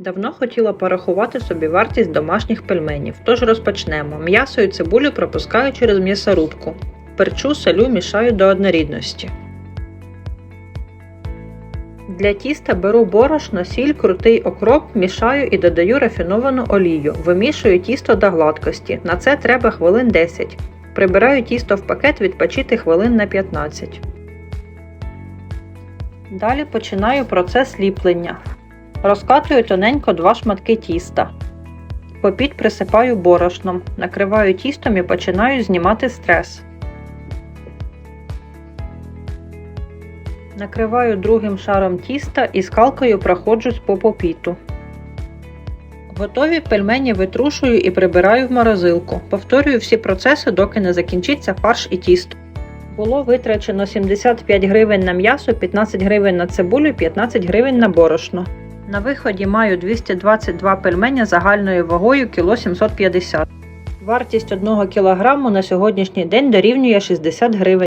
Давно хотіла порахувати собі вартість домашніх пельменів, тож розпочнемо. М'ясо і цибулю пропускаю через м'ясорубку. Перчу, солю, мішаю до однорідності. Для тіста беру борошно, сіль, крутий окроп, мішаю і додаю рафіновану олію. Вимішую тісто до гладкості. На це треба хвилин 10. Прибираю тісто в пакет відпочити хвилин на 15. Далі починаю процес ліплення. Розкатую тоненько два шматки тіста. Попід присипаю борошном, накриваю тістом і починаю знімати стрес. Накриваю другим шаром тіста і скалкою проходжусь по попіту. Готові пельмені витрушую і прибираю в морозилку. Повторюю всі процеси, доки не закінчиться фарш і тісто. Було витрачено 75 гривень на м'ясо, 15 гривень на цибулю, 15 гривень на борошно. На виході маю 222 пельменя загальною вагою кіло 750. Вартість 1 кг на сьогоднішній день дорівнює 60 гривень.